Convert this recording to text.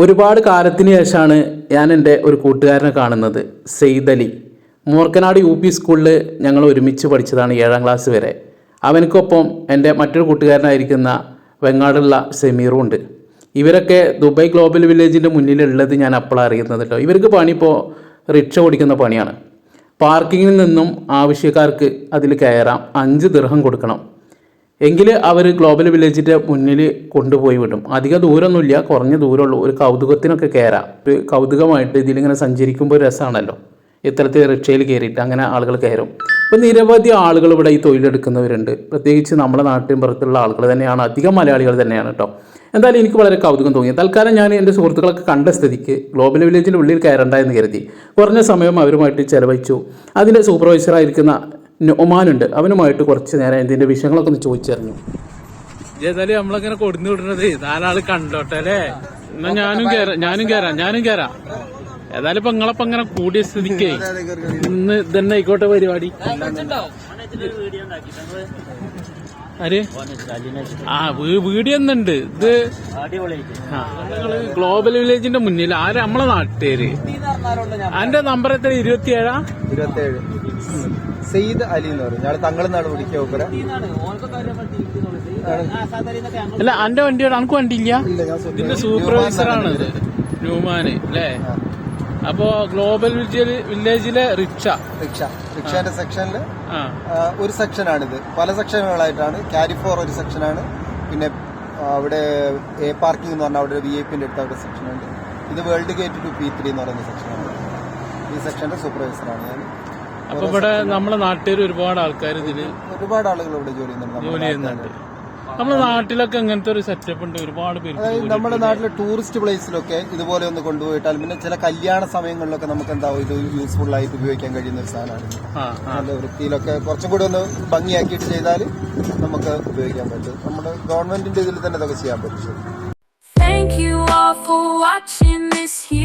ഒരുപാട് കാലത്തിന് ശേഷമാണ് ഞാൻ എന്റെ ഒരു കൂട്ടുകാരനെ കാണുന്നത് സെയ്ദ് അലി. മൂർക്കനാട് യു പി സ്കൂളിൽ ഞങ്ങൾ ഒരുമിച്ച് പഠിച്ചതാണ് ഏഴാം ക്ലാസ് വരെ. അവനക്കൊപ്പം എന്റെ മറ്റൊരു കൂട്ടുകാരനായിരിക്കുന്ന വെങ്ങാടുള്ള സെമീറും ഉണ്ട്. ഇവരൊക്കെ ദുബായ് ഗ്ലോബൽ വില്ലേജിന്റെ മുന്നിലുള്ളത് ഞാൻ അപ്പോൾ അറിയുന്നത് കേട്ടോ. ഇവർക്ക് പണി ഇപ്പോൾ റിക്ഷ ഓടിക്കുന്ന പണിയാണ്. പാർക്കിങ്ങിൽ നിന്നും ആവശ്യക്കാർക്ക് അതിൽ കയറാം അഞ്ച് ദിർഹം കൊടുക്കണം. എങ്കിൽ അവർ ഗ്ലോബൽ വില്ലേജിന്റെ മുന്നിൽ കൊണ്ടുപോയി വിടും. അധിക ദൂരമൊന്നുമില്ല കുറഞ്ഞ ദൂരമുള്ളൂ. ഒരു കൗതുകത്തിനൊക്കെ കയറാം ഒരു കൗതുകമായിട്ട് ഇതിലിങ്ങനെ സഞ്ചരിക്കുമ്പോൾ രസമാണല്ലോ ഇത്തരത്തിൽ റിക്ഷയിൽ കയറിയിട്ട് അങ്ങനെ ആളുകൾ കയറും. അപ്പോൾ നിരവധി ആളുകൾ ഇവിടെ ഈ തൊഴിലെടുക്കുന്നവരുണ്ട്. പ്രത്യേകിച്ച് നമ്മുടെ നാട്ടിൻ പുറത്തുള്ള ആളുകൾ തന്നെയാണ്. അധികം മലയാളികൾ തന്നെയാണ് കേട്ടോ എന്തായാലും എനിക്ക് വളരെ കൗതുകം തോന്നി. തൽക്കാലം ഞാൻ എന്റെ സുഹൃത്തുക്കളൊക്കെ കണ്ട സ്ഥിതിക്ക് ഗ്ലോബൽ വില്ലേജിന്റെ ഉള്ളിൽ കയറണ്ട എന്ന് കരുതി. കുറഞ്ഞ സമയം അവരുമായിട്ട് ചെലവഴിച്ചു. അതിന്റെ സൂപ്പർവൈസറായിരിക്കുന്ന ഒമാനുണ്ട് അവനുമായിട്ട് കുറച്ച് നേരം എന്തിന്റെ വിഷയങ്ങളൊക്കെ ഒന്ന് ചോദിച്ചറിഞ്ഞു. ഏതായാലും നമ്മളങ്ങനെ കൊടുന്നു വിടുന്നത് നാലാൾ കണ്ടോട്ടെ അല്ലേ? ഞാനും ഞാനും കേറാം ഞാനും കേറാം. ഏതായാലും ഇപ്പൊ നിങ്ങളപ്പം ഇങ്ങനെ കൂടിയ സ്ഥിതിക്ക്. ഇന്ന് ഇതന്നെ ആയിക്കോട്ടെ പരിപാടി. ആര്? ആ വീഡിയോ ഒന്നുണ്ട്. ഇത് നിങ്ങൾ ഗ്ലോബൽ വില്ലേജിന്റെ മുന്നിൽ ആര്? നമ്മളെ നാട്ടുകാര്. അന്റെ നമ്പർ എത്ര ഇരുപത്തിയേഴാ? ഇരുപത്തേഴ് സെയ്ദ് അലി എന്ന് പറയും. ഞങ്ങൾ തങ്ങളെന്നാണ് വിളിക്കുക ഒപ്പര അല്ല അന്റെ വണ്ടിയോട് അനക്ക് വണ്ടിയില്ല ഇതിന്റെ സൂപ്പർവൈസറാണ് ഇത് ന്യൂമാന് അല്ലേ? അപ്പോ ഗ്ലോബൽ വില്ലേജ് വില്ലേജിലെ റിക്ഷ. റിക്ഷ. റിക്ഷന്റെ സെക്ഷനിൽ ആ. ഒരു സെക്ഷനാണിത് പല സെക്ഷനുകളായിട്ടാണ് കാരിഫോർ ഫോർ ഒരു സെക്ഷനാണ് പിന്നെ അവിടെ എ പാർക്കിംഗ് എന്ന് പറഞ്ഞാൽ അവിടെ വി ഐ പിന്റെ അടുത്ത് അവിടെ സെക്ഷനുണ്ട് ഇത് world gate two P three എന്ന് പറയുന്ന സെക്ഷനാണ് ഈ സെക്ഷന്റെ സൂപ്പർവൈസറാണ് ഞാൻ. അപ്പൊ ഇവിടെ നമ്മുടെ നാട്ടിൽ ഒരുപാട് ആൾക്കാർ ഇതിൽ ഒരുപാട് ആളുകൾ ഇവിടെ ജോലി ചെയ്യുന്നുണ്ട്. ജോലി ചെയ്യുന്നുണ്ട്. നമ്മളെ നാട്ടിലൊക്കെ അങ്ങനത്തെ ഒരു സെറ്റപ്പ് ഉണ്ട് ഒരുപാട് പേര് അതായത് നമ്മുടെ നാട്ടിലെ ടൂറിസ്റ്റ് പ്ലേസിലൊക്കെ ഇതുപോലെ ഒന്ന് കൊണ്ടുപോയിട്ടാൽ പിന്നെ ചില കല്യാണ സമയങ്ങളിലൊക്കെ നമുക്ക് എന്താ ഇത് യൂസ്ഫുൾ ആയിട്ട് ഉപയോഗിക്കാൻ കഴിയുന്ന ഒരു സാധനമാണ് നല്ല വൃത്തിയിലൊക്കെ കുറച്ചും കൂടി ഒന്ന് ഭംഗിയാക്കിയിട്ട് ചെയ്താൽ നമുക്ക് ഉപയോഗിക്കാൻ പറ്റും. നമ്മുടെ ഗവൺമെന്റിന്റെ ഇതിൽ തന്നെ ഇതൊക്കെ ചെയ്യാൻ പറ്റും. Thank you all for watching this here video.